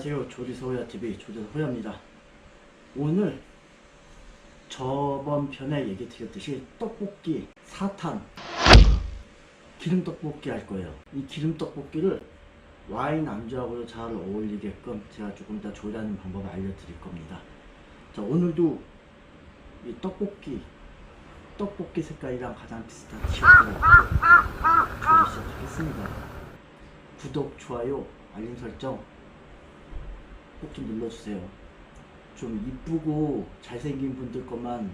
안녕하세요. 조리서 호야 TV 조리서 호야입니다. 오늘 저번 편에 얘기 드렸듯이 떡볶이 4탄 기름 떡볶이 할 거예요. 이 기름 떡볶이를 와인 안주하고 잘 어울리게끔 제가 조금 더 조리하는 방법을 알려드릴 겁니다. 자 오늘도 이 떡볶이 떡볶이 색깔이랑 가장 비슷한 티셔츠를 조리 시작하겠습니다. 구독, 좋아요, 알림 설정 꼭좀 눌러주세요. 좀 이쁘고 잘생긴 분들 것만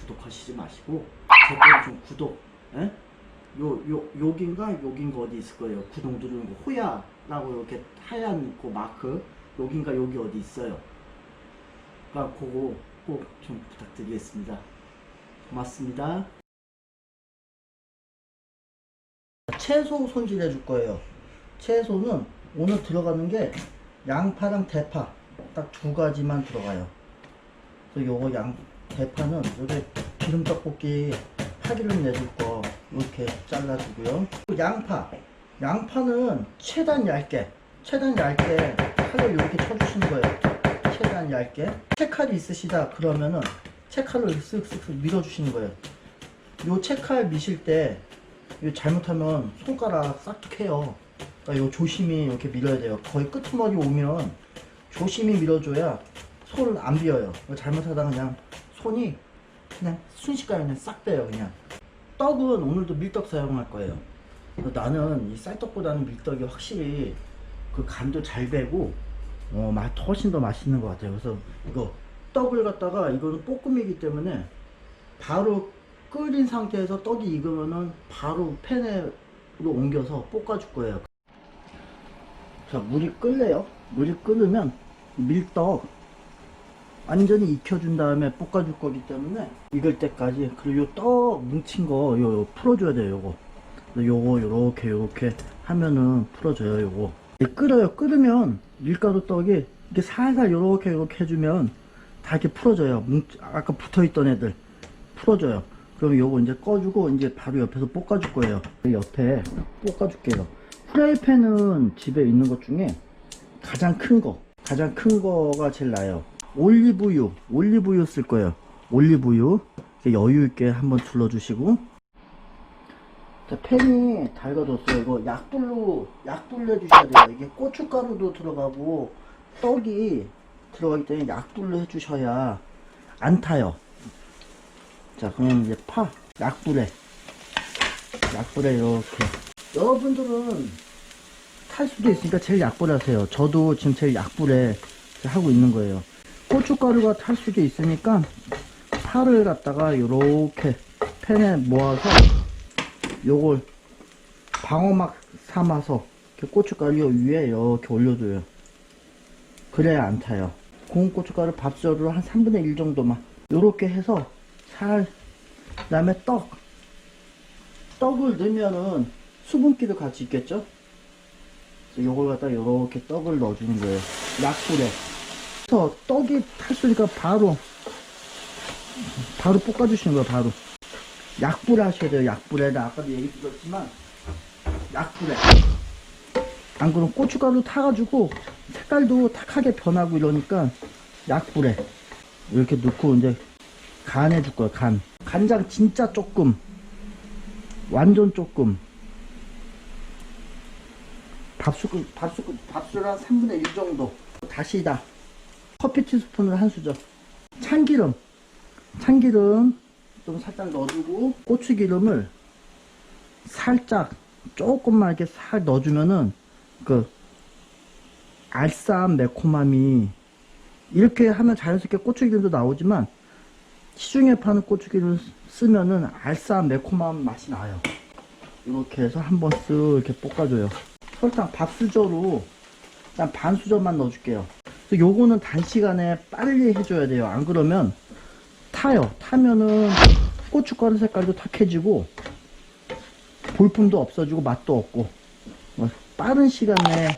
구독하시지 마시고 제 거는 좀 구독, 에? 요, 요, 여긴가 여긴가 어디 있을 거예요. 구독 누르는 거 호야라고 이렇게 하얀 그 마크 여긴가 여기 어디 있어요. 그러니까 그거 꼭 좀 부탁드리겠습니다. 고맙습니다. 채소 손질해 줄 거예요. 채소는 오늘 들어가는 게 양파랑 대파 딱 두 가지만 들어가요. 그래서 요거 양 대파는 요게 기름 떡볶이 파기름 내줄 거 이렇게 잘라주고요. 그 양파 양파는 최대한 얇게 최대한 얇게 칼을 이렇게 쳐주시는 거예요. 최대한 얇게 채칼이 있으시다 그러면은 채칼로 쓱쓱쓱 밀어주시는 거예요. 요 채칼 미실 때 잘못하면 손가락 싹둑해요. 그러니까 요 조심히 이렇게 밀어야 돼요. 거의 끄트머리 오면 조심히 밀어줘야 손을 안 비어요. 잘못하다 그냥 손이 그냥 순식간에 그냥 싹 빼요 그냥. 떡은 오늘도 밀떡 사용할 거예요. 나는 이 쌀떡보다는 밀떡이 확실히 그 간도 잘 배고 어, 맛 훨씬 더 맛있는 것 같아요. 그래서 이거 떡을 갖다가 이거는 볶음이기 때문에 바로 끓인 상태에서 떡이 익으면은 바로 팬으로 옮겨서 볶아줄 거예요. 자, 물이 끓래요. 물이 끓으면 밀떡 완전히 익혀준 다음에 볶아줄 거기 때문에 익을 때까지 그리고 요떡 뭉친 거 요, 요 풀어줘야 돼요. 요거 그래서 요거 요렇게 요렇게 하면은 풀어줘요. 요거 이 끓어요. 끓으면 밀가루 떡이 이렇게 살살 요렇게 요렇게 해주면 다 이렇게 풀어져요. 뭉 아까 붙어있던 애들 풀어줘요. 그럼 요거 이제 꺼주고 이제 바로 옆에서 볶아줄 거예요. 그 옆에 볶아줄게요. 프라이팬은 집에 있는 것 중에 가장 큰 거, 가장 큰 거가 제일 나아요. 올리브유, 올리브유 쓸 거예요. 올리브유 여유 있게 한번 둘러주시고. 자, 팬이 달궈졌어요. 이거 약불로 약불 내주셔야 돼요. 이게 고춧가루도 들어가고 떡이 들어가기 때문에 약불로 해주셔야 안 타요. 자, 그럼 이제 파, 약불에, 약불에 이렇게. 여러분들은 탈 수도 있으니까 제일 약불 하세요. 저도 지금 제일 약불에 하고 있는 거예요. 고춧가루가 탈 수도 있으니까 파를 갖다가 이렇게 팬에 모아서 요걸 방어막 삼아서 이렇게 고춧가루 요 위에 이렇게 올려줘요. 그래야 안 타요. 고운 고춧가루 밥젓으로 한 3분의 1 정도만 요렇게 해서 살 그 다음에 떡 떡을 넣으면은 수분기도 같이 있겠죠? 요걸 갖다 요렇게 떡을 넣어주는 거예요. 약불에. 그래서 떡이 탈수니까 바로 바로 볶아주시는 거예요. 바로. 약불에 하셔야 돼요. 약불에. 나 아까도 얘기 드렸지만 약불에. 안 그러면 고춧가루 타가지고 색깔도 탁하게 변하고 이러니까 약불에 이렇게 넣고 이제 간 해줄 거예요. 간. 간장 진짜 조금. 완전 조금. 밥숟, 밥숟, 밥술 한 3분의 1 정도. 다시다. 커피 티스푼을 한 수저. 참기름. 참기름 좀 살짝 넣어주고, 고추기름을 살짝, 조금만 이렇게 살 넣어주면은, 그, 알싸한 매콤함이, 이렇게 하면 자연스럽게 고추기름도 나오지만, 시중에 파는 고추기름 쓰면은 알싸한 매콤한 맛이 나요. 이렇게 해서 한 번 쓱 이렇게 볶아줘요. 설탕 밥수저로 한 반수저만 넣어줄게요. 그래서 요거는 단시간에 빨리 해줘야 돼요. 안 그러면 타요. 타면은 고춧가루 색깔도 탁해지고 볼품도 없어지고 맛도 없고 어, 빠른 시간 내에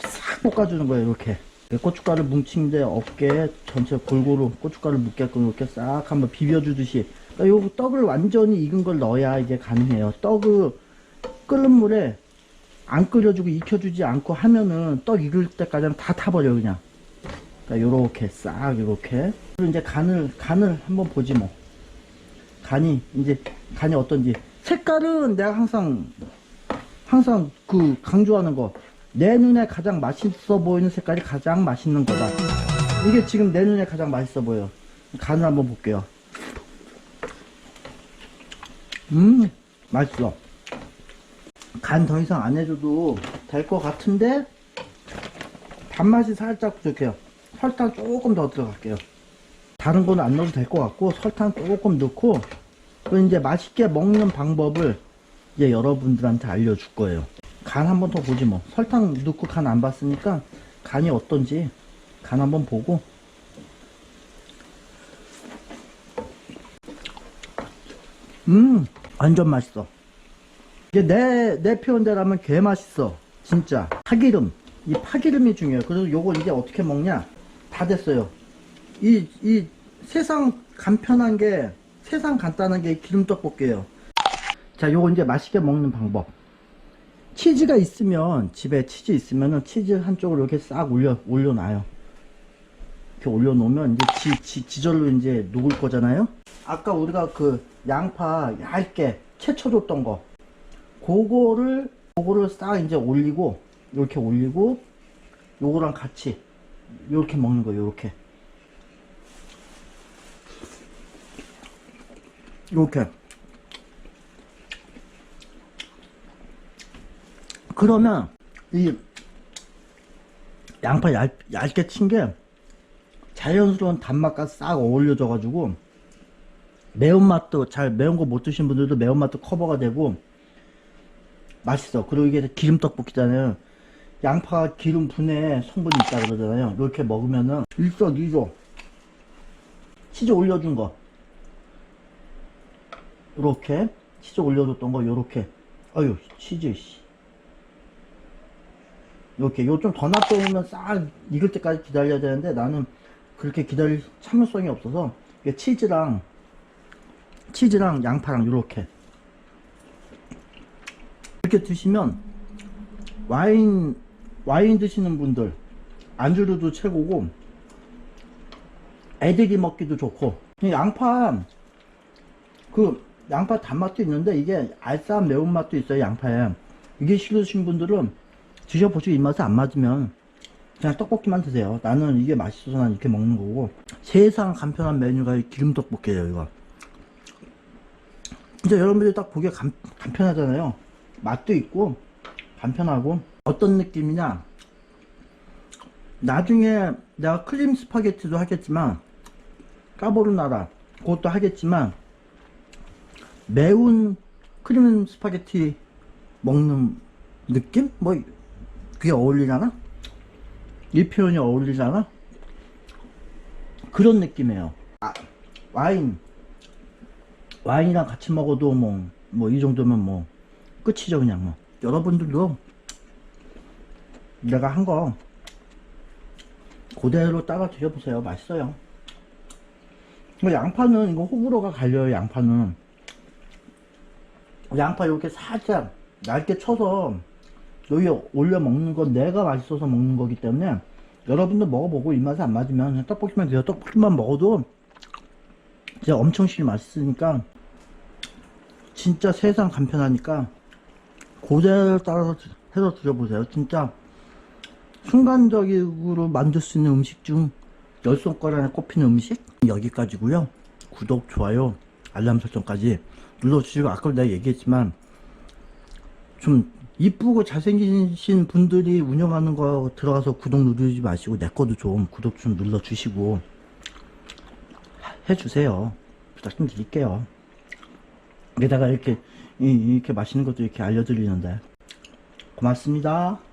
싹 볶아주는 거예요. 이렇게. 고춧가루 뭉친 데 어깨 전체 골고루 고춧가루 묻게끔 이렇게 싹 한번 비벼주듯이 그러니까 요 떡을 완전히 익은 걸 넣어야 이게 가능해요 떡을 끓는 물에 안 끓여주고 익혀주지 않고 하면은 떡 익을 때까지는 다 타버려 그냥. 그러니까 요렇게 싹 요렇게. 그리고 이제 간을 간을 한번 보지 뭐. 간이 이제 간이 어떤지. 색깔은 내가 항상 항상 그 강조하는 거. 내 눈에 가장 맛있어 보이는 색깔이 가장 맛있는 거다. 이게 지금 내 눈에 가장 맛있어 보여. 간을 한번 볼게요. 음 맛있어 간 더 이상 안 해줘도 될 것 같은데 단맛이 살짝 부족해요. 설탕 조금 더 들어갈게요. 다른 거는 안 넣어도 될 것 같고 설탕 조금 넣고 그 이제 맛있게 먹는 방법을 이제 여러분들한테 알려줄 거예요. 간 한 번 더 보지 뭐. 설탕 넣고 간 안 봤으니까 간이 어떤지 간 한 번 보고. 음 완전 맛있어 이게 내, 내 표현대로 하면 개 맛있어. 진짜. 파기름. 이 파기름이 중요해요. 그래서 요걸 이제 어떻게 먹냐? 다 됐어요. 이, 이 세상 간편한 게, 세상 간단한 게 기름떡볶이에요. 자, 요거 이제 맛있게 먹는 방법. 치즈가 있으면, 집에 치즈 있으면은 치즈 한쪽으로 이렇게 싹 올려, 올려놔요. 이렇게 올려놓으면 이제 지, 지, 지절로 이제 녹을 거잖아요? 아까 우리가 그 양파 얇게 채쳐줬던 거. 그거를 그거를 싹 이제 올리고 이렇게 올리고 요거랑 같이 이렇게 먹는 거예요 요렇게. 요렇게. 그러면 이 양파 얇, 얇게 친 게 자연스러운 단맛과 싹 어울려져 가지고 매운맛도 잘 매운 거 못 드신 분들도 매운맛도 커버가 되고 맛있어. 그리고 이게 기름 떡볶이잖아요. 양파가 기름 분해 성분이 있다 그러잖아요. 이렇게 먹으면은 일석이조. 치즈 올려준 거. 이렇게 치즈 올려줬던 거 요렇게. 아유 치즈 씨. 이렇게 요 좀 더 놔두면 싹 익을 때까지 기다려야 되는데 나는 그렇게 기다릴 참을성이 없어서 치즈랑 치즈랑 양파랑 요렇게 이렇게 드시면 와인 와인 드시는 분들 안주로도 최고고 애들이 먹기도 좋고. 이 양파 그 양파 단맛도 있는데 이게 알싸한 매운맛도 있어요 양파에. 이게 싫으신 분들은 드셔보시고 입맛에 안 맞으면 그냥 떡볶이만 드세요. 나는 이게 맛있어서 난 이렇게 먹는 거고. 세상 간편한 메뉴가 이 기름떡볶이에요 이거. 이제 여러분들이 딱 보기에 간, 간편하잖아요 맛도 있고 간편하고 어떤 느낌이냐 나중에 내가 크림 스파게티도 하겠지만 까보르나라 그것도 하겠지만 매운 크림 스파게티 먹는 느낌? 뭐 그게 어울리잖아? 이 표현이 어울리잖아? 그런 느낌이에요 아, 와인 와인이랑 같이 먹어도 뭐 뭐 이 정도면 뭐 끝이죠 그냥 뭐. 여러분들도 내가 한 거 그대로 따라 드셔보세요. 맛있어요. 뭐 양파는 이거 호불호가 갈려요 양파는. 양파 이렇게 살짝 얇게 쳐서 여기 올려 먹는 건 내가 맛있어서 먹는 거기 때문에 여러분도 먹어보고 입맛에 안 맞으면 떡볶이만 드세요. 떡볶이만 먹어도 진짜 엄청 실 맛있으니까 진짜 세상 간편하니까 고대를 따라서 드- 해서 드셔보세요. 진짜 순간적으로 만들 수 있는 음식 중 열 손가락에 꼽히는 음식 여기까지고요. 구독, 좋아요, 알람 설정까지 눌러주시고 아까 내가 얘기했지만 좀 이쁘고 잘생기신 분들이 운영하는 거 들어가서 구독 누르지 마시고 내 거도 좀 구독 좀 눌러주시고 해주세요. 부탁 좀 드릴게요. 게다가 이렇게 이- 이렇게 맛있는 것도 이렇게 알려드리는데 고맙습니다.